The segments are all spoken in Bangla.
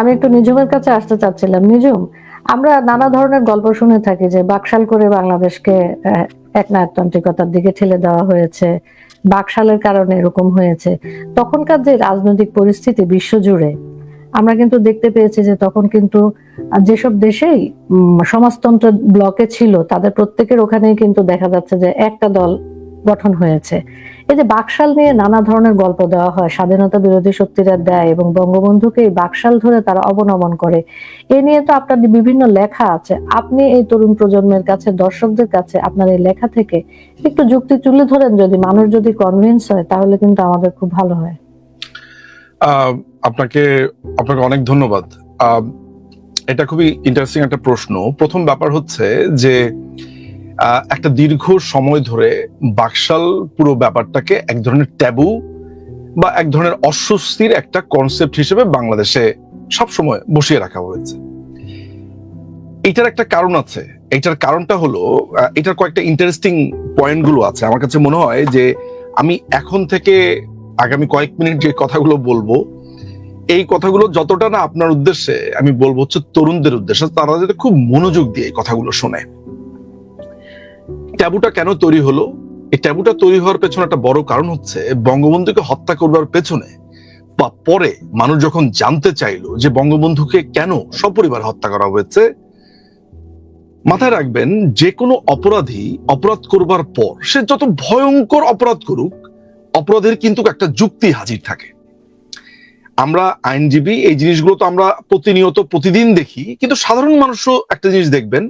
আমি একটু নিজুমের কাছে আসতে চাচ্ছিলাম। নিজুম আমরা নানা ধরনের গল্প শুনে থাকি যে বাকশাল করে বাংলাদেশকে আহ, একনায়কতান্ত্রিকতার দিকে ঠেলে দেওয়া হয়েছে বাকশালের কারণে এরকম হয়েছে। তখনকার যে রাজনৈতিক পরিস্থিতি বিশ্বজুড়ে আমরা কিন্তু দেখতে পেয়েছি যে তখন কিন্তু যেসব দেশেই সমাজতন্ত্র ব্লকে ছিল তাদের প্রত্যেকের ওখানেই কিন্তু দেখা যাচ্ছে যে একটা দল গঠন হয়েছে। এই যে বাকশাল নিয়ে নানা ধরনের গল্প দেওয়া হয়, স্বাধীনতা বিরোধী শক্তিরা দেয় এবং বঙ্গবন্ধুকে এই বাকশাল ধরে তারা অবনমন করে। এ নিয়ে তো আপনার বিভিন্ন লেখা আছে। আপনি এই তরুণ প্রজন্মের কাছে, দর্শকদের কাছে আপনার এই লেখা থেকে একটু যুক্তি তুলে ধরেন। যদি মানুষ যদি কনভিন্স হয়, তাহলে কিন্তু আমাদের খুব ভালো হয়। আপনাকে আপনাকে অনেক ধন্যবাদ। এটা খুবই ইন্টারেস্টিং একটা প্রশ্ন। প্রথম ব্যাপার হচ্ছে যে একটা দীর্ঘ সময় ধরে বাকশাল পুরো ব্যাপারটাকে এক ধরনের ট্যাবু বা এক ধরনের অস্বস্তির একটা কনসেপ্ট হিসেবে বাংলাদেশে সবসময় বসিয়ে রাখা হয়েছে। এটার একটা কারণ আছে। এটার কারণটা হলো এটার কয়েকটা ইন্টারেস্টিং পয়েন্টগুলো আছে। আমার কাছে মনে হয় যে আমি এখন থেকে আগামী কয়েক মিনিট যে কথাগুলো বলব, এই কথাগুলো যতটা না আপনার উদ্দেশ্যে, আমি বলব হচ্ছে তরুণদের উদ্দেশ্যে, তারা যাতে খুব মনোযোগ দিয়ে এই কথাগুলো শোনে। ট্যাবুটা কেন তৈরি হলো? এই ট্যাবুটা তৈরি হওয়ার পেছনে একটা বড় কারণ হচ্ছে, বঙ্গবন্ধুকে হত্যা করবার পেছনে বা পরে মানুষ যখন জানতে চাইলো যে বঙ্গবন্ধুকে কেন সপরিবার হত্যা করা হয়েছে, মাথায় রাখবেন যে কোনো অপরাধী অপরাধ করবার পর সে যত ভয়ঙ্কর অপরাধ করুক, অপরাধের কিন্তু একটা যুক্তি হাজির থাকে। আমরা আইনজীবী, এই জিনিসগুলো তো আমরা প্রতিনিয়ত প্রতিদিন দেখি, কিন্তু সাধারণ মানুষও একটা জিনিস দেখবেন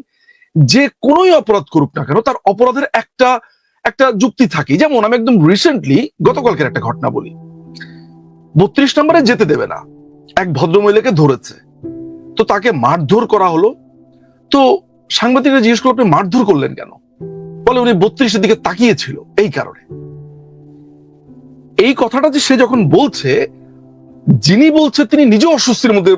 যে কোনোই অপরাধ করুক না কেন, তার অপরাধের একটা একটা যুক্তি থাকে যেমন আমি একদম রিসেন্টলি গতকালকের একটা ঘটনা বলি। বত্রিশ নম্বরে যেতে দেবে না। এক ভদ্রমহিলাকে ধরেছে। তো তাকে মারধর করা হলো। তো সাংবাদিকরা জিজ্ঞেস করল, আপনি মারধর করলেন কেন? বলে, উনি বত্রিশের দিকে তাকিয়েছিল। এই কারণে। এই কথাটা যে সে যখন বলছে, যিনি বলছে তিনি নিজে অস্বস্তির মধ্যে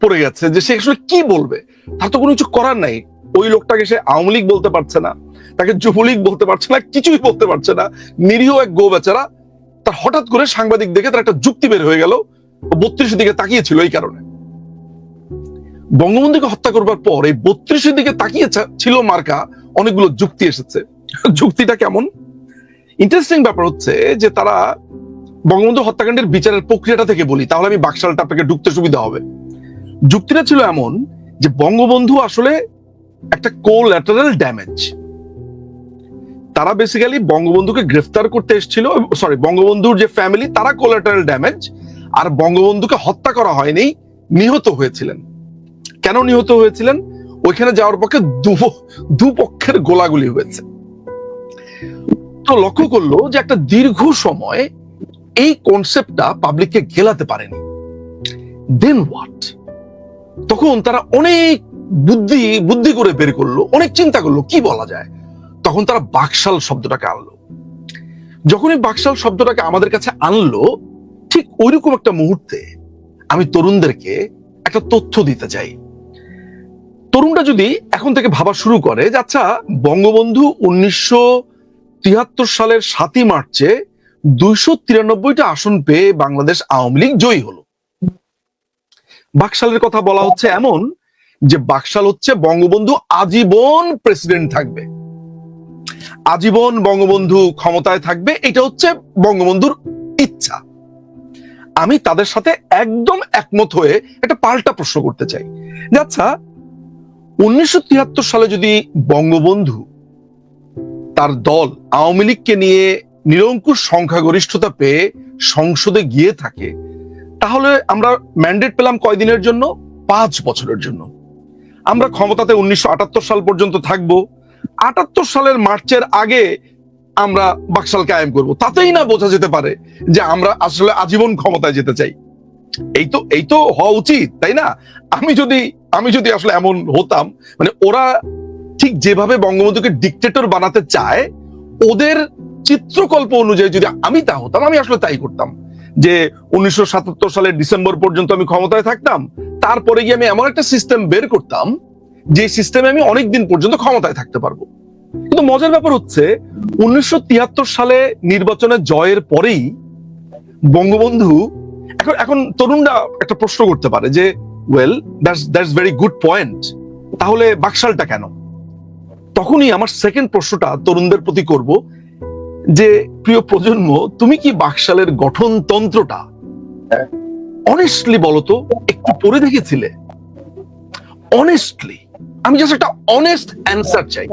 পড়ে গেছে যে সে আসলে কি বলবে? তা তো কোনো কিছু করার নাই। ওই লোকটাকে সে আওয়ামী লীগ বলতে পারছে না, তাকে যুবলীগ বলতে পারছে না, কিছুই বলতে পারছে না। নিরীহ এক গো বেচারা তার হঠাৎ করে সাংবাদিক দেখে তার একটা যুক্তি বের হয়ে গেল বত্রিশের দিকে তাকিয়েছিল এই কারণে। বঙ্গবন্ধুকে হত্যা করবার পর এই বত্রিশের দিকে তাকিয়ে ছিল মার্কা, অনেকগুলো যুক্তি এসেছে। যুক্তিটা কেমন? ইন্টারেস্টিং ব্যাপার হচ্ছে যে তারা বঙ্গবন্ধু হত্যাকাণ্ডের বিচারের প্রক্রিয়াটা থেকে বলি, তাহলে আমি বাকশালটা আপনাকে ঢুকতে সুবিধা হবে। যুক্তিটা ছিল এমন যে বঙ্গবন্ধু আসলে একটা কোল্যাটারাল ড্যামেজ তারা বেসিক্যালি বঙ্গবন্ধুকে গ্রেফতার করতে এসেছিল সরি বঙ্গবন্ধুর যে ফ্যামিলি তারা কোল্যাটারাল ড্যামেজ আর বঙ্গবন্ধুকে হত্যা করা হয়নি, নিহত হয়েছিলেন। কেন নিহত হয়েছিলেন? ওইখানে যাওয়ার পক্ষে দুপক্ষের গোলাগুলি হয়েছে। তো লক্ষ্য করল যে একটা দীর্ঘ সময় এই কনসেপ্টটা পাবলিককে গেলাতে পারেনি। দেন হোয়াট তখন তারা অনেক বুদ্ধি বুদ্ধি করে বের করল, অনেক চিন্তা করল, কি বলা যায়? তখন তারা বাকশাল শব্দটাকে আনলো। যখনই বাকশাল শব্দটাকে আমাদের কাছে আনলো, ঠিক ওইরকম একটা মুহূর্তে আমি তরুণদেরকে একটা তথ্য দিতে চাই। তরুণরা যদি এখন থেকে ভাবা শুরু করে যে আচ্ছা বঙ্গবন্ধু উনিশশো তিয়াত্তর সালের সাতই মার্চে দুইশো তিরানব্বইটা আসন পেয়ে বাংলাদেশ আওয়ামী লীগ জয়ী হলো। বাকশালের কথা বলা হচ্ছে এমন যে বাকশাল হচ্ছে বঙ্গবন্ধু আজীবন প্রেসিডেন্ট থাকবে। আজীবন বঙ্গবন্ধু ক্ষমতায় থাকবে, এটা হচ্ছে বঙ্গবন্ধুর ইচ্ছা। আমি তাদের সাথে একদম একমত হয়ে একটা পাল্টা প্রশ্ন করতে চাই। আচ্ছা উনিশশো তিয়াত্তর সালে যদি বঙ্গবন্ধু তার দল আওয়ামী লীগকে নিয়ে নিরঙ্কুশ সংখ্যাগরিষ্ঠতা পেয়ে সংসদে গিয়ে থাকে, তাহলে আমরা ম্যান্ডেট পেলাম কয়দিনের জন্য? পাঁচ বছরের জন্য। আমরা ক্ষমতাতে উনিশশো আটাত্তর সাল পর্যন্ত থাকব। আটাত্তর সালের মার্চের আগে আমরা বাকশাল কায়েম করব। তাতেই না বোঝা যেতে পারে যে আমরা আসলে আজীবন ক্ষমতায় যেতে চাই। এই তো এই তো হওয়া উচিত, তাই না? আমি যদি আমি যদি আসলে এমন হতাম মানে ওরা ঠিক যেভাবে বঙ্গবন্ধুকে ডিকটেটর বানাতে চায়, ওদের চিত্রকল্প অনুযায়ী যদি আমি তা হতাম, আমি আসলে তাই করতাম। যে উনিশশো সাতাত্তর সালের ডিসেম্বর পর্যন্ত আমি ক্ষমতায় থাকতাম, তারপরে গিয়ে আমি এমন একটা সিস্টেম বের করতাম, যে সিস্টেমে আমি অনেক দিন পর্যন্ত ক্ষমতায় থাকতে পারব। কিন্তু মজার ব্যাপার হচ্ছে, উনিশশো তিয়াত্তর সালে নির্বাচনে জয়ের পরেই বঙ্গবন্ধু, এখন এখন তরুণরা একটা প্রশ্ন করতে পারে যে well that's that's very good point তাহলে বাকশালটা কেন? তখনই আমার সেকেন্ড প্রশ্নটা তরুণদের প্রতি করব যে প্রিয় প্রজন্ম তুমি কি বাকশালের গঠনতন্ত্রটা অনেস্টলি বলতো একটু পড়ে দেখেছিলে? অনেস্টলি আমি জাস্ট একটা অনেস্ট অ্যান্সার চাই।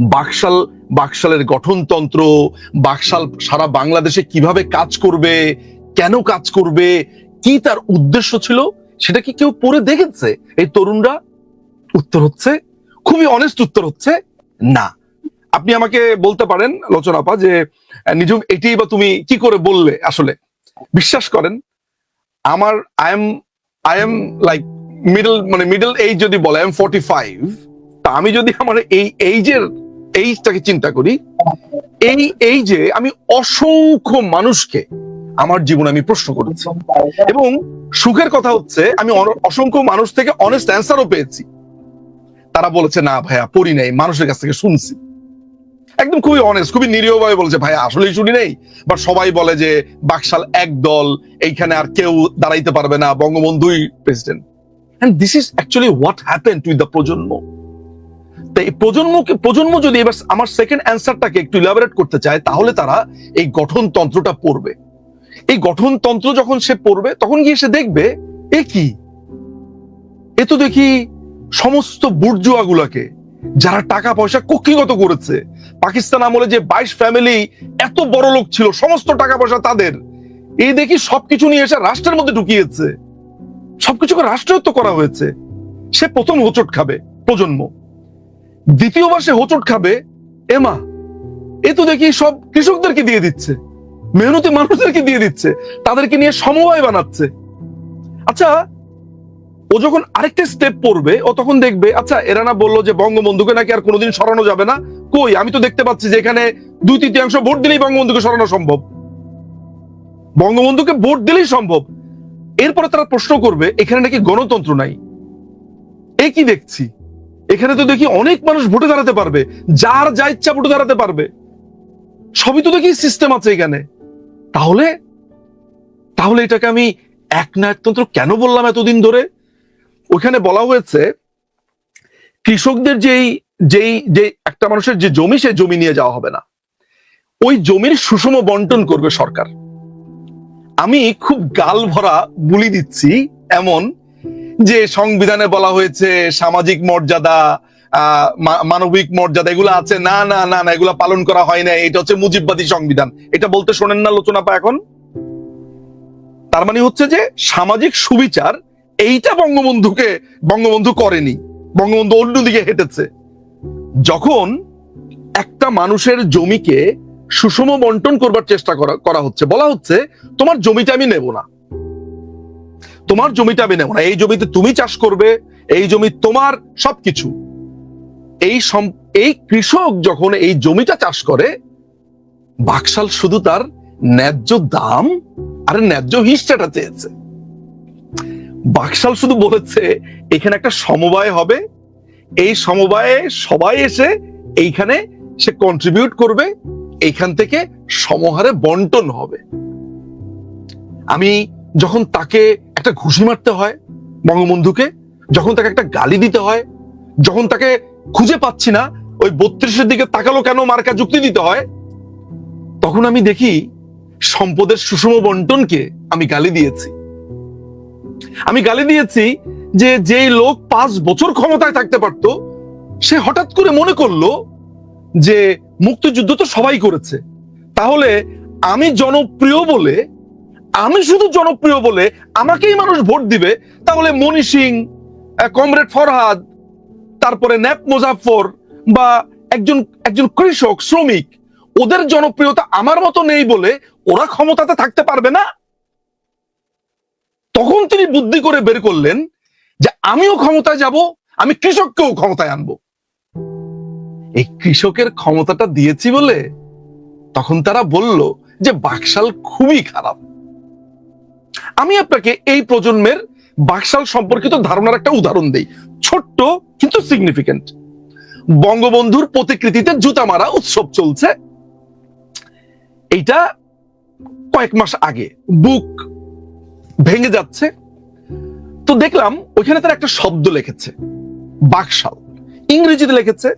বাকশাল বাকশালের গঠনতন্ত্র বাকশাল সারা বাংলাদেশে কীভাবে কাজ করবে কেন কাজ করবে কি তার উদ্দেশ্য ছিল সেটা কি কেউ পড়ে দেখেছে? এই তরুণরা উত্তর হচ্ছে খুবই অনেস্ট উত্তর হচ্ছে না। আপনি আমাকে বলতে পারেন লোচনাপা যে নিজুম এটাই বা তুমি কি করে বললে আসলে? বিশ্বাস করেন, আমার I am I am like middle মানে মিডল এইজ যদি বলে আই এম ফোর্টি ফাইভ তা আমি যদি আমার এই এইজের এইজটাকে চিন্তা করি, এই এইজে আমি অসংখ্য মানুষকে আমার জীবনে আমি প্রশ্ন করেছি। এবং সুখের কথা হচ্ছে, আমি অসংখ্য মানুষ থেকে অনেস্ট অ্যান্সারও পেয়েছি। তারা বলেছে, না ভাইয়া, পড়ি নাই, মানুষের কাছ থেকে শুনছি। একদম খুবই অনেস্ট খুবই নিরীহ ভাবে বলছে ভাইয়া আসলেই শুনি নেই। বা সবাই বলে যে, বাকশাল এক দল, এইখানে আর কেউ দাঁড়াইতে পারবে না বঙ্গবন্ধুই president and this is actually what happen to the প্রজন্ম। তাই প্রজন্মকে, প্রজন্ম যদি এবার আমার সেকেন্ড অ্যান্সারটাকে একটু ইলাবোরেট করতে চায়, তাহলে তারা এই গঠনতন্ত্রটা পড়বে। এই গঠনতন্ত্র যখন সে পড়বে, তখন গিয়ে সে দেখবে, এ কি? এ তো দেখি সমস্ত বুর্জুয়াগুলাকে যারা টাকা পয়সা কক্ষিগত করেছে। পাকিস্তান আমলে যে বাইশ ফ্যামিলি এত বড় লোক ছিল, সমস্ত টাকা পয়সা তাদের। এই দেখি সবকিছু নিয়ে এসে রাষ্ট্রের মধ্যে ঢুকিয়েছে। সবকিছুকে রাষ্ট্রায়ত্ত করা হয়েছে। সে প্রথম হোচট খাবে, প্রজন্ম। দ্বিতীয়বার সে হোচট খাবে, এমা। এ তো দেখি সব কৃষকদেরকে দিয়ে দিচ্ছে, মেহনতি মানুষদেরকে দিয়ে দিচ্ছে, তাদেরকে নিয়ে সমবায় বানাচ্ছে। আচ্ছা ও যখন আরেকটা স্টেপ পড়বে, ও তখন দেখবে আচ্ছা এরা না বলল যে বঙ্গবন্ধুকে নাকি আর কোনোদিন সরানো যাবে না। কই? আমি তো দেখতে পাচ্ছি যে এখানে দুই তৃতীয়াংশ ভোট দিলেই বঙ্গবন্ধুকে সরানো সম্ভব। বঙ্গবন্ধুকে ভোট দিলেই সম্ভব। এরপরে তারা প্রশ্ন করবে, এখানে নাকি গণতন্ত্র নাই। এ কি দেখছি? এখানে তো দেখি অনেক মানুষ ভোটে দাঁড়াতে পারবে, যার যা ইচ্ছা ভোটে দাঁড়াতে পারবে। সবই তো দেখি সিস্টেম আছে এখানে। তাহলে? তাহলে এটাকে আমি এক নায়কতন্ত্র কেন বললাম এতদিন ধরে? ওখানে বলা হয়েছে, কৃষকদের যেই যেই যে একটা মানুষের যে জমি, সে জমি নিয়ে যাওয়া হবে না। ওই জমির সুষম বন্টন করবে সরকার। আমি খুব গাল ভরা বুলি দিচ্ছি এমন যে সংবিধানে বলা হয়েছে, সামাজিক মর্যাদা মানবিক মর্যাদা, এগুলো আছে। না না না না, এগুলো পালন করা হয় না এটা হচ্ছে মুজিববাদী সংবিধান। এটা বলতে শোনেন না লোচনা পা এখন। তার মানে হচ্ছে যে সামাজিক সুবিচার এইটা বঙ্গবন্ধুকে, বঙ্গবন্ধু করেনি। বঙ্গবন্ধু অন্যদিকে হেঁটেছে। যখন একটা মানুষের জমিকে সুষম বন্টন করবার চেষ্টা করা হচ্ছে, বলা হচ্ছে, তোমার জমিটা আমি নেব না। তোমার জমিটা আমি নেব না। এই জমিতে তুমি চাষ করবে, এই জমি তোমার সবকিছু। এই এই কৃষক যখন এই জমিটা চাষ করে, বাকশাল শুধু তার ন্যায্য দাম আর ন্যায্য হিসটা চেয়েছে। বাকশাল শুধু বলেছে, এখানে একটা সমবায় হবে। এই সমবায়ে সবাই এসে এইখানে সে কন্ট্রিবিউট করবে, এইখান থেকে সমহারে বন্টন হবে। আমি যখন তাকে একটা ঘুষি মারতে হয় বঙ্গবন্ধুকে, যখন তাকে একটা গালি দিতে হয়, যখন তাকে খুঁজে পাচ্ছি না, ওই বত্রিশের দিকে তাকালো কেন মার্কা যুক্তি দিতে হয়, তখন আমি দেখি সম্পদের সুষম বন্টনকে আমি গালি দিয়েছি। আমি গালি দিয়েছি যে যেই লোক পাঁচ বছর ক্ষমতায় থাকতে পারতো, সে হঠাৎ করে মনে করল যে মুক্তিযুদ্ধ তো সবাই করেছে। তাহলে আমি জনপ্রিয় বলে, আমি শুধু জনপ্রিয় বলে আমাকেই মানুষ ভোট দিবে? তাহলে মনি সিং কমরেড ফরহাদ, তারপরে ন্যাপ মুজাফর বা একজন একজন কৃষক, শ্রমিক, ওদের জনপ্রিয়তা আমার মতো নেই বলে ওরা ক্ষমতাতে থাকতে পারবে না? তখন তিনি বুদ্ধি করে বের করলেন যে আমিও ক্ষমতায় যাব, আমি কৃষককেও ক্ষমতায় আনব। এই কৃষকের ক্ষমতাটা দিয়েছি বলে তখন তারা বলল যে বাকশাল খুবই খারাপ। আমি আপনাকে এই প্রজন্মের বাকশাল সম্পর্কিত ধারণার একটা উদাহরণ দেই, ছোট্ট কিন্তু সিগনিফিকেন্ট বঙ্গবন্ধুর প্রতিকৃতিতে জুতা মারা উৎসব চলছে। এইটা কয়েক মাস আগে, বুক ভেঙে যাচ্ছে। তো দেখলাম ওইখানে তার একটা শব্দ লিখেছে, বাকশাল। ইংরেজিতে লিখেছে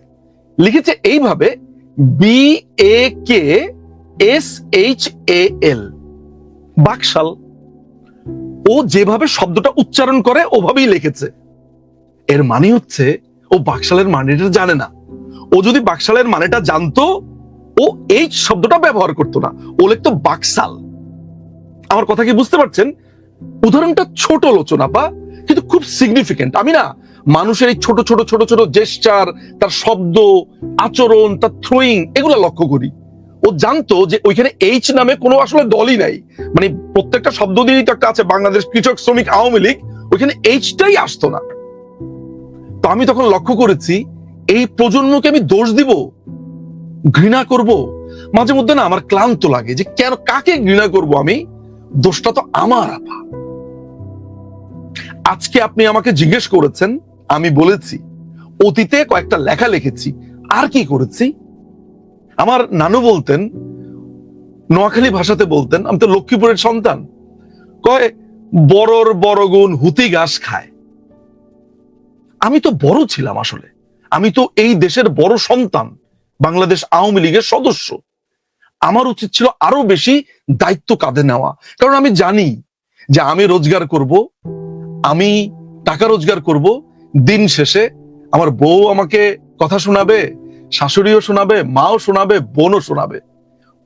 লিখেছে এইভাবে B A K S H A L BAKSAL, ও যেভাবে শব্দটা উচ্চারণ করে, ওভাবেই লিখেছে। এর মানে হচ্ছে, ও বাকশালের মানেটা জানে না। ও যদি বাকশালের মানেটা জানতো, ও এই শব্দটা ব্যবহার করতো না। ও লিখতো বাকশাল। আমার কথা কি বুঝতে পারছেন? উদাহরণটা ছোট লোচনা পা কিন্তু খুব সিগনিফিকেন্ট আমি না, মানুষের এই ছোট ছোট ছোট ছোট জেস্টার তার শব্দ, আচরণ, তার থ্রোয়িং এগুলো লক্ষ্য করি। ও জানতো যে ওইখানে এইচ নামে কোনো আসলে দলই নাই। মানে প্রত্যেকটা শব্দ দিয়েই তো একটা আছে, বাংলাদেশ কৃষক শ্রমিক আওয়ামী লীগ, ওইখানে এইচটাই আসতো না। তো আমি তখন লক্ষ্য করেছি, এই প্রজন্মকে আমি দোষ দিব, ঘৃণা করব। মাঝে মধ্যে না আমার ক্লান্ত লাগে যে কেন, কাকে ঘৃণা করব আমি? দোষটা তো আমার, আপা। আজকে আপনি আমাকে জিজ্ঞেস করেছেন, আমি বলেছি, অতীতে কয়েকটা লেখা লিখেছি, আর কি করেছি? আমার নানু বলতেন, নোয়াখালী ভাষাতে বলতেন, আমি তো লক্ষ্মীপুরের সন্তান, কয়, বড়র বড় গুণ হুতি ঘাস খায়। আমি তো বড় ছিলাম আসলে। আমি তো এই দেশের বড় সন্তান, বাংলাদেশ আওয়ামী লীগের সদস্য। আমার উচিত ছিল আরও বেশি দায়িত্ব কাঁধে নেওয়া। কারণ আমি জানি যে আমি রোজগার করব, আমি টাকা রোজগার করব, দিন শেষে আমার বউ আমাকে কথা শোনাবে, শাশুড়িও শোনাবে, মাও শোনাবে, বোনও শোনাবে।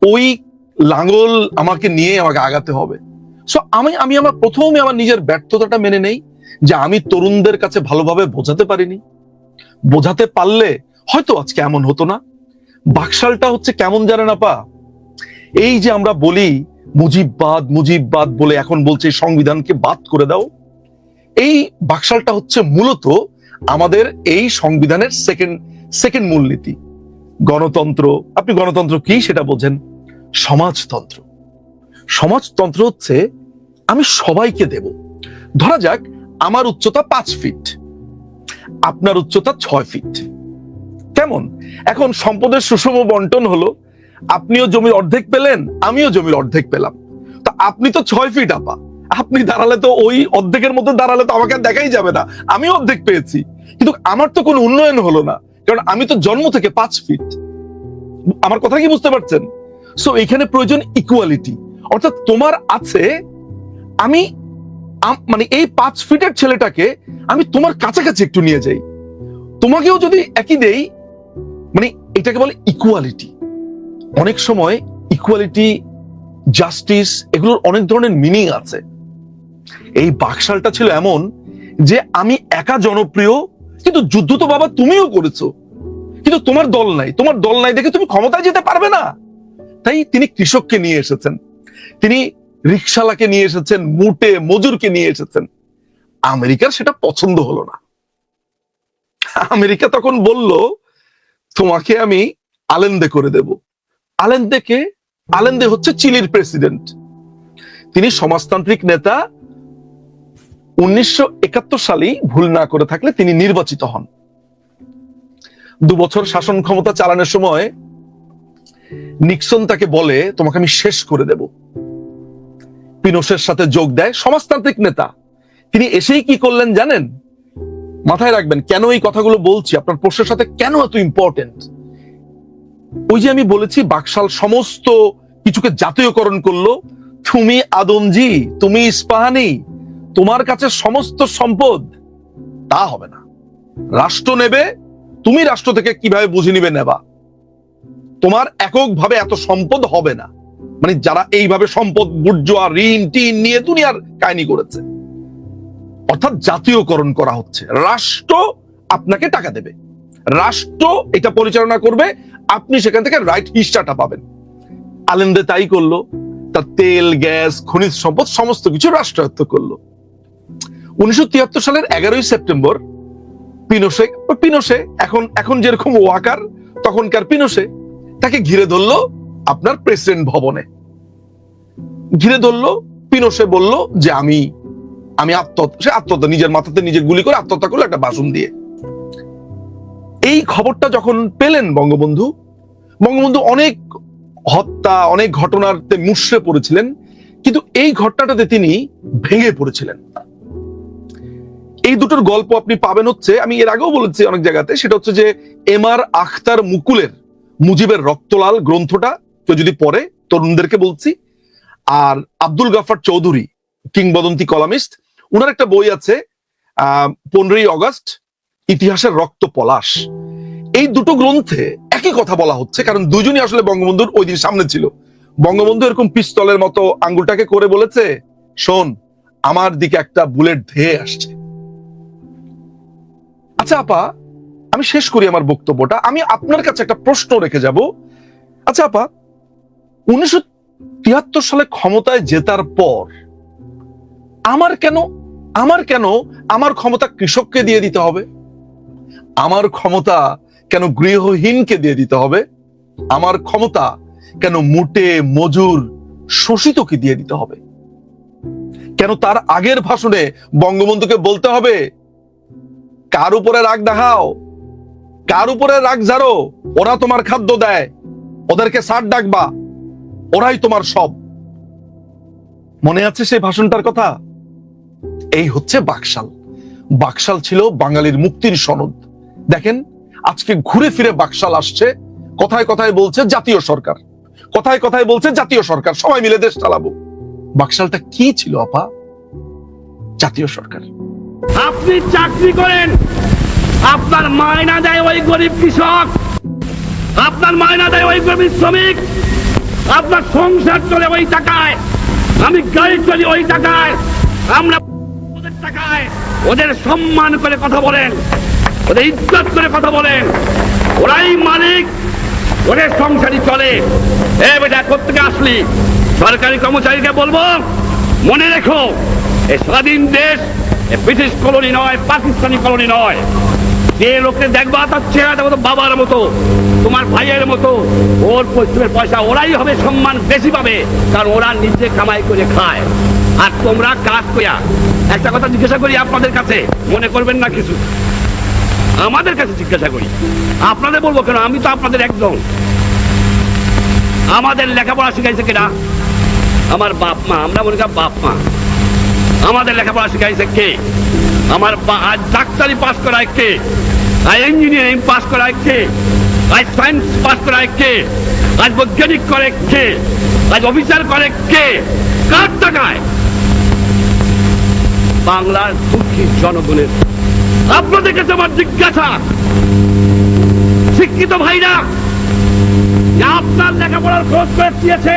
ওই লাঙ্গল আমাকে নিয়ে আমাকে আগাতে হবে। সো আমি আমি আমার প্রথমে আমার নিজের ব্যর্থতাটা মেনে নেই যে আমি তরুণদের কাছে ভালোভাবে বোঝাতে পারিনি। বোঝাতে পারলে হয়তো আজকে এমন হতো না। বাকশালটা হচ্ছে কেমন জানে না পা এই যে আমরা বলি মুজিববাদ মুজিববাদ বলে এখন বলছে সংবিধানকে বাদ করে দাও, এই বাকশালটা হচ্ছে মূলত আমাদের এই সংবিধানের সেকেন্ড সেকেন্ড মূলনীতি। গণতন্ত্র, আপনি গণতন্ত্র কি সেটা বোঝেন? সমাজতন্ত্র। সমাজতন্ত্র হচ্ছে আমি সবাইকে দেব। ধরা যাক, আমার উচ্চতা পাঁচ ফিট আপনার উচ্চতা ছয় ফিট কেমন? এখন সম্পদের সুষম বন্টন হলো আপনিও জমির অর্ধেক পেলেন, আমিও জমির অর্ধেক পেলাম। তা আপনি তো ছয় ফিট আপা। আপনি দাঁড়ালে তো ওই অর্ধেকের মধ্যে দাঁড়ালে তো আমাকে দেখাই যাবে না। আমি অর্ধেক পেয়েছি। কিন্তু আমার তো কোনো উন্নয়ন হলো না, কারণ আমি তো জন্ম থেকে পাঁচ ফিট আমার কথা কি বুঝতে পারছেন? সো এখানে প্রয়োজন ইকুয়ালিটি অর্থাৎ তোমার আছে, আমি মানে এই পাঁচ ফিটের ছেলেটাকে আমি তোমার কাছাকাছি একটু নিয়ে যাই। তোমাকেও যদি একই দেই মানে এটাকে বলে ইকুয়ালিটি অনেক সময় ইকুয়ালিটি জাস্টিস এগুলোর অনেক ধরনের মিনিং আছে। এই বাকশালটা ছিল এমন যে আমি একা জনপ্রিয়, কিন্তু যুদ্ধ তো বাবা তুমিও করেছ। কিন্তু তোমার দল নাই। তোমার দল নাই দেখে তুমি ক্ষমতায় যেতে পারবে না। তাই তিনি কৃষককে নিয়ে এসেছেন। তিনি রিক্সালাকে নিয়ে এসেছেন, মুটে মজুরকে নিয়ে এসেছেন। আমেরিকার সেটা পছন্দ হলো না। আমেরিকা তখন বলল, তোমাকে আমি আলেন্দে করে দেব। আলেন্দেকে আলেন্দে হচ্ছে চিলির প্রেসিডেন্ট তিনি সমাজতান্ত্রিক নেতা। উনিশশো একাত্তর সালেই ভুল না করে থাকলে তিনি নির্বাচিত হন। দু বছর শাসন ক্ষমতা চালানোর সময় নিক্সন তাকে বলে, তোমাকে আমি শেষ করে দেব। পিনোসের সাথে যোগ দেয় সমাজতান্ত্রিক নেতা। তিনি এসেই কি করলেন জানেন? মাথায় রাখবেন, কেন এই কথাগুলো বলছি? আপনার প্রশ্নের সাথে কেন এত ইম্পর্টেন্ট ওই যে আমি বলেছি, বাকশাল সমস্ত কিছুকে জাতীয়করণ করল। তুমি আদমজি, তুমি ইস্পাহানি, তোমার কাছে সমস্ত সম্পদ। তা হবে না। রাষ্ট্র নেবে, তুমি রাষ্ট্র থেকে কীভাবে বুঝে নিবে নেবা? তোমার এককভাবে এত সম্পদ হবে না। মানে যারা এইভাবে সম্পদ, বুর্জোয়া, ঋণ, টিন নিয়ে দুনিয়ার কাহিনী করেছে। অর্থাৎ জাতীয়করণ করা হচ্ছে। রাষ্ট্র আপনাকে টাকা দেবে। রাষ্ট্র এটা পরিচালনা করবে আপনি সেখান থেকে রাইট হিস্সাটা পাবেন। আলেন্দে তাই করল, তার তেল, গ্যাস, খনিজ সম্পদ, সমস্ত কিছু রাষ্ট্রায়ত্ত করল। উনিশশো তিয়াত্তর সালের এগারোই সেপ্টেম্বর পিনোসে পিনোসে এখন এখন যেরকম ওয়াকার, তখনকার পিনোসে তাকে ঘিরে ধরলো আপনার প্রেসিডেন্ট ভবনে। ঘিরে ধরলো পিনোসে বলল যে আমি আমি আত্মহত্যা, সে আত্মহত্যা, নিজের মাথাতে নিজে গুলি করে আত্মহত্যা করল একটা বাসন দিয়ে। এই খবরটা যখন পেলেন বঙ্গবন্ধু বঙ্গবন্ধু অনেক হত্যা, অনেক ঘটনাতে মুশড়ে পড়েছিলেন, কিন্তু এই ঘটনাটাতে তিনি ভেঙে পড়েছিলেন। এই দুটোর গল্প আপনি পাবেন হচ্ছে, আমি এর আগেও বলেছি অনেক জায়গাতে, সেটা হচ্ছে যে এম আর আখতার মুকুলের মুজিবের রক্তলাল গ্রন্থটা, কেউ যদি পড়ে, তরুণদেরকে বলছি, আর আব্দুল গাফার চৌধুরী, কিংবদন্তি কলামিস্ট ওনার একটা বই আছে, আহ, পনেরোই অগস্ট, ইতিহাসের রক্ত পলাশ। এই দুটো গ্রন্থে একই কথা বলা হচ্ছে, কারণ দুজনই আসলে বঙ্গবন্ধুর ওই দিন সামনে ছিল। বঙ্গবন্ধু এরকম পিস্তলের মতো আঙ্গুলটাকে করে বলেছে, শোন, আমার দিকে একটা বুলেট ধেয়ে আসছে। আচ্ছা আপা, আমি শেষ করি আমার বক্তব্যটা। আমি আপনার কাছে একটা প্রশ্ন রেখে যাব। আচ্ছা আপা, উনিশশো তিয়াত্তর সালে ক্ষমতায় জেতার পর আমার কেন আমার কেন আমার ক্ষমতা কৃষককে দিয়ে দিতে হবে? আমার ক্ষমতা কেন গৃহহীনকে দিয়ে দিতে হবে? আমার ক্ষমতা কেন মুটে মজুর শোষিতকে দিয়ে দিতে হবে? কেন তার আগের ভাষণে বঙ্গবন্ধুকে বলতে হবে, কার উপরে রাগ দেখাও? কার উপরে রাগ ঝাড়ো? ওরা তোমার খাদ্য দেয়, ওদেরকে সার ডাকবা, ওরাই তোমার সব। মনে আছে সেই ভাষণটার কথা? এই হচ্ছে বাকশাল। বাকশাল ছিল বাঙালির মুক্তির সনদ। দেখেন আজকে ঘুরে ফিরে বাকশাল আসছে, কথায় কথায় বলছে জাতীয় সরকার। কথায় কথায় বলছে জাতীয় সরকার, সবাই মিলে দেশ চালাবো। বাকশালটা কি ছিল, আপা? জাতীয় সরকার। আপনি চাকরি করেন, আপনার মায়না দেয় ওই গরিব কৃষক, আপনার মায়না দেয় ওই গরিব শ্রমিক, আপনার সংসার চলে ওই টাকায়, আমি গাড়ি চলি ওই টাকায়, আমরা ওদের টাকায়, ওদের সম্মান করে কথা বলেন। ওদের ইজ্জত করে কথা বলেন। ওরাই মালিক, ওদের সংসারই চলে। এ বেটা কোথেকে আসলি? সরকারি কর্মচারীকে বলব? মনে রেখো এই স্বাধীন দেশ, এ ব্রিটিশ কলোনি নয়, পাকিস্তানি কলোনি নয়। যে লোককে দেখবা, তার চেহারাটা মতো বাবার মতো, তোমার ভাইয়ের মতো। ওর পশ্চিমের পয়সা, ওরাই হবে সম্মান বেশি পাবে, কারণ ওরা নিজে কামাই করে খায়। আর তোমরা কাজ করিয়া, একটা কথা জিজ্ঞাসা করি আপনাদের কাছে, মনে করবেন না কিছু? আমাদের কাছে জিজ্ঞাসা করি। আপনাদের বলব কেন? আমি তো আপনাদের একজন আমাদের লেখাপড়া শিখাইছে কিনা আমার বাপ মা। আমরা মনে করি বাপ মা। আমাদের লেখাপড়া শিখাইছে কে? আমার আজ ডাক্তারি পাস করায় কে? আজ ইঞ্জিনিয়ারিং পাস করায় কে? আজ সায়েন্স পাস করায় কে? আজ বৈজ্ঞানিক করে কে? আজ অফিসার করে কে? কার টাকায়? বাংলার দুঃখী জনগণের আপনাদের কাছে আমার জিজ্ঞাসা। শিক্ষিত ভাইরা আপনার লেখাপড়ার খোঁজ দিয়েছে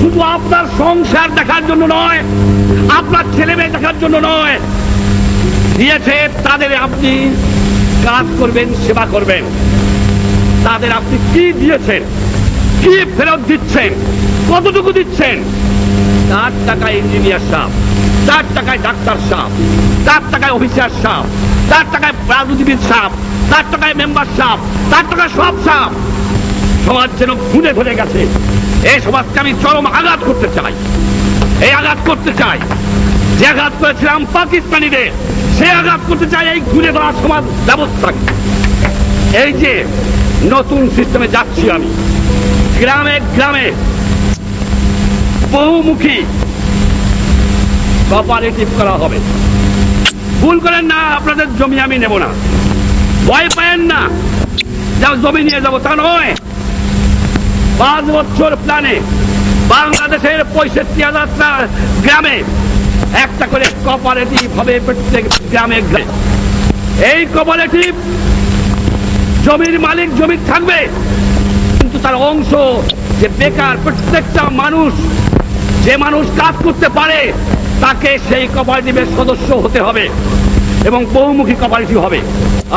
শুধু আপনার সংসার দেখার জন্য নয়, আপনার ছেলে মেয়ে দেখার জন্য নয়, দিয়েছে, তাদের আপনি কাজ করবেন, সেবা করবেন। তাদের আপনি কি দিয়েছেন? কি ফেরত দিচ্ছেন? কতটুকু দিচ্ছেন? তার টাকায় ইঞ্জিনিয়ার সাহেব তার টাকায় ডাক্তার সাহেব তার টাকায় অফিসার সাহেব তার টাকায় রাজনীতিবিদ সাপ, তার টাকায় মেম্বার সাপ, তার টাকায় সব সাপ। সমাজ যেন ঘুরে ঘুরে গেছে। এই সমাজকে আমি চরম আঘাত করতে চাই। এই আঘাত করতে চাই। যে আঘাত করেছিলাম পাকিস্তানিদের, সে আঘাত করতে চাই এই ঘুরে ধরা সমাজ ব্যবস্থাকে। এই যে নতুন সিস্টেমে যাচ্ছি আমি। গ্রামে গ্রামে বহুমুখী কোঅপারেটিভ করা হবে। ভুল করেন না, আপনাদের জমি আমি নেব না। ভয় পায়েন না। যাও জমি নিয়ে যাব, তা নয়। পাঁচ বছর প্ল্যানে বাংলাদেশের পঁয়ষট্টি হাজার গ্রামে একটা করে কোঅপারেটিভ হবে প্রত্যেক গ্রামে গ্রামে। এই কোঅপারেটিভ জমির মালিক জমি থাকবে, কিন্তু তার অংশ যে বেকার প্রত্যেকটা মানুষ, যে মানুষ কাজ করতে পারে তাকে সেই কোঅপারেটিভের সদস্য হতে হবে এবং বহুমুখী কোঅপারেটিভ হবে।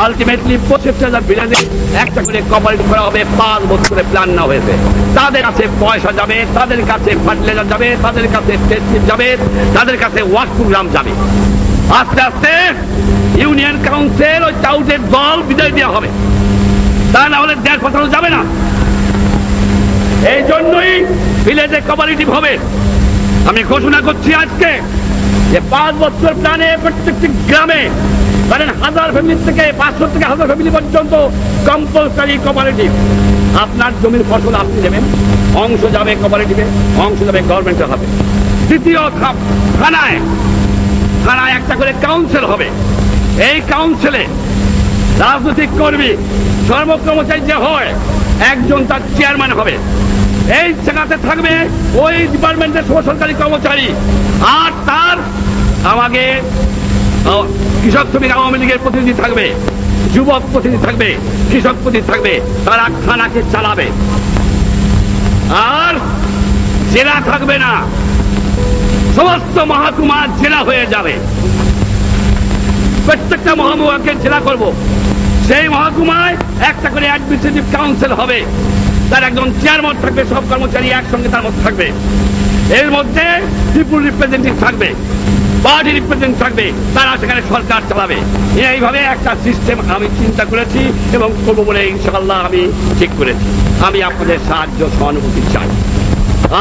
আলটিমেটলি পঁচিশ হাজার বিরাজে একটা করে কোঅপারেটিভ করা হবে, পাঁচ বছরে প্ল্যান না হয়েছে। তাদের কাছে পয়সা যাবে, তাদের কাছে ফার্টিলাইজার যাবে, তাদের কাছে টেস্টিভ যাবে, তাদের কাছে ওয়ার্ক প্রোগ্রাম যাবে। আস্তে আস্তে ইউনিয়ন কাউন্সিল ওই টাউটের দল বিদায় দেওয়া হবে। তা না হলে দেশ পাঠানো যাবে না। এই জন্যই ভিলেজে কোঅপারেটিভ হবে। আমি ঘোষণা করছি আজকে যে পাঁচ বছর প্ল্যানে প্রত্যেকটি গ্রামে ধরেন হাজার ফ্যামিলি থেকে পাঁচশো থেকে হাজার ফ্যামিলি পর্যন্ত কম্পালসারি কোঅপারেটিভ আপনার জমির ফসল আপনি দেবেন, অংশ যাবে কোঅপারেটিভে অংশ যাবে গভর্নমেন্টের হবে। দ্বিতীয় ধাপ, থানায়। থানায় একটা করে কাউন্সিল হবে। এই কাউন্সিলে রাজনৈতিক কর্মী কর্মকর্মচারী যে হয়, একজন তার চেয়ারম্যান হবে। এই জায়গাতে থাকবে ওই ডিপার্টমেন্টের সরকারি কর্মচারী। আর তার আমাকে কৃষক শ্রমিক আওয়ামী লীগের প্রতিনিধি থাকবে, যুবক প্রতিনিধি থাকবে, কৃষক প্রতিনিধি থাকবে, তারা খানাকে চালাবে। আর জেলা থাকবে না, সমস্ত মহাকুমা জেলা হয়ে যাবে। প্রত্যেকটা মহাকুমাকে জেলা করব। সেই মহাকুমায় একটা করে অ্যাডমিনিস্ট্রেটিভ কাউন্সিল হবে। তার একজন চেয়ারম্যান থাকবে, সব কর্মচারী একসঙ্গে তার মধ্যে থাকবে। এর মধ্যে পিপুল রিপ্রেজেন্টেটিভ থাকবে। পার্টি রিপ্রেজেন্ট থাকবে, তারা সেখানে সরকার চালাবে। এইভাবে একটা সিস্টেম আমি চিন্তা করেছি এবং করব বলে ইনশাল্লাহ আমি ঠিক করেছি। আমি আপনাদের সাহায্য, সহানুভূতি চাই।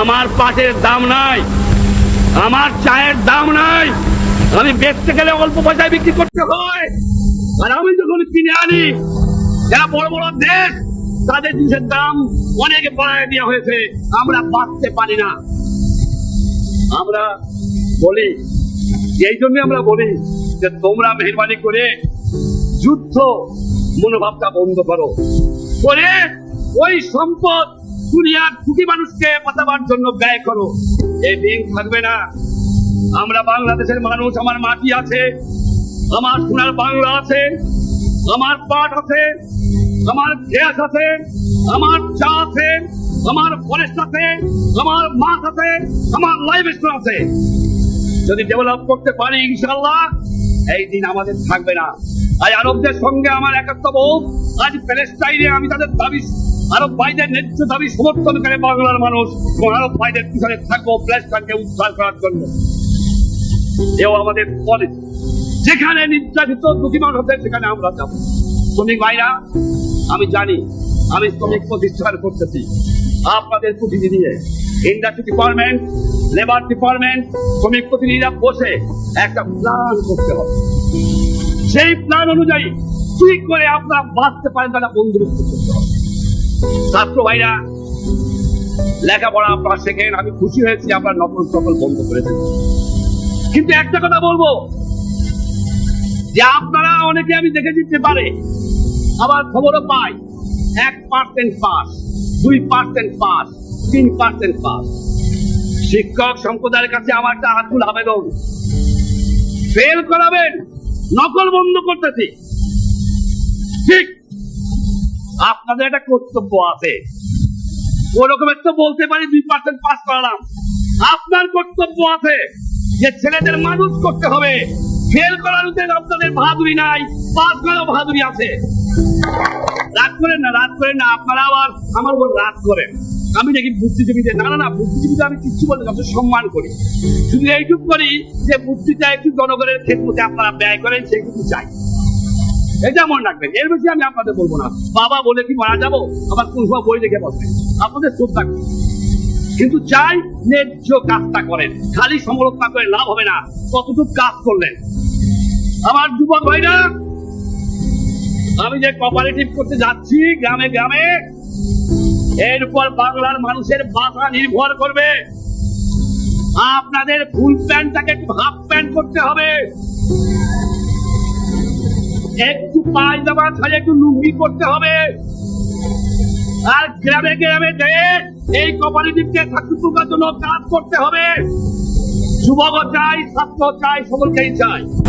আমার পাটের দাম নাই, আমার চায়ের দাম নাই। আমি বেচতে গেলে অল্প পয়সায় বিক্রি করতে হয়। আর আমি যখন কিনে আনি, যারা বড় বড় দেশ, তাদের জিনিসের দাম অনেক বাড়ায় দেওয়া হয়েছে। আমরা বাঁচতে পারি না। আমরা বলি এই জন্য আমরা বলি যে তোমরা মেহরবানি করে যুদ্ধ মনোভাবটা বন্ধ করো। করে ওই সম্পদ দুনিয়ার দুটি মানুষকে বাঁচাবার জন্য ব্যয় করো। এই দিন থাকবে না। আমরা বাংলাদেশের মানুষ, আমার মাটি আছে, আমার সোনার বাংলা আছে, আমার পাট আছে, আমার গ্যাস আছে, আমার চা আছে, আমার ফরেস্ট আছে, আমার মাছ আছে, আমার লাইভ স্টোর আছে। যদি ডেভেলপ করতে পারি ইনশাল্লাহ এই দিন আমাদের থাকবে না। আজ আরবদের সঙ্গে আমার একাত্ম বোধ, আজ প্যালেস্টাইনে আমি তাদের দাবি, আরব ভাইদের ন্যায্য দাবি সমর্থন করে বাংলার মানুষ, এবং আরব ভাইদের পিছনে থাকব, প্যালেস্টাইনকে উদ্ধার করার জন্য। এও আমাদের পলিসি যেখানে নির্যাতিত দুটি মানুষ হবে সেখানে আমরা যাব। শ্রমিক ভাইরা, আমি জানি, আমি শ্রমিক প্রতিষ্ঠান করতেছি। আপনাদের প্রতিনিধি নিয়ে ইন্ডাস্ট্রি ডিপার্টমেন্ট লেবার ডিপার্টমেন্ট শ্রমিক প্রতিনিধিরা বসে একটা প্ল্যান করতে হবে। সেই প্ল্যান অনুযায়ী কি করে আপনারা বাঁচতে পারেন তারা বন্দোবস্ত করতে হবে। ছাত্র ভাইরা, লেখাপড়া আপনারা শেখেন, আমি খুশি হয়েছি আপনার নকল সকল বন্ধ করেছেন। কিন্তু একটা কথা বলব, যে আপনারা অনেকে আমি দেখে দিতে পারে, আবার খবরও পাই, এক পার্সেন্ট পাস দুই পার্সেন্ট পাস তিন পার্সেন্ট পাস। শিক্ষক সম্প্রদায়ের কাছে আমার একটা আকুল আবেদন। ফেল করাবেন, নকল বন্ধ করতেছি। ঠিক, আপনাদের একটা কর্তব্য আছে। ওরকমের তো বলতে পারি, দুই পার্সেন্ট পাস করালাম। আপনার কর্তব্য আছে যে ছেলেদের মানুষ করতে হবে। ফেল করার উদ্দেশ্যে আপনাদের বাহাদুরি নাই, পাস করার বাহাদুরি আছে। রাগ করেন না, রাগ করেন না, আপনারা আবার আমার উপর রাগ করেন। আমি নাকি বুদ্ধিজীবীদের না না না, বুদ্ধিজীবীদের আমি কিচ্ছু বলতে আমি সম্মান করি। শুধু এইটুকু করি যে বুদ্ধিটা একটু জনগণের ক্ষেত্রে আপনারা ব্যয় করেন সেইটুকু চাই। এটা মনে রাখবেন। এর বেশি আমি আপনাদের বলব না। বাবা বলে কি মারা যাব? আবার সময় বই দেখে বসবেন আপনাদের শ্রদ্ধা করি। কিন্তু চাই ন্যায্য কাজটা করেন, খালি সমালোচনা করে লাভ হবে না। কতটুকু কাজ করলেন? আমার যুবক ভাইরা, আমি যে কোঅপারেটিভ করতে যাচ্ছি গ্রামে গ্রামে এর উপর বাংলার মানুষের বাধা নির্ভর করবে। আপনাদের ফুল প্যান্টটাকে একটু হাফ প্যান্ট করতে হবে। একটু পায়জামা ছাড়া একটু লুঙ্গি করতে হবে। আর গ্রামে গ্রামে এই কোঅপারেটিভকে থাকতে জন্য কাজ করতে হবে। যুবক চাই ছাত্র চাই সকলকেই চাই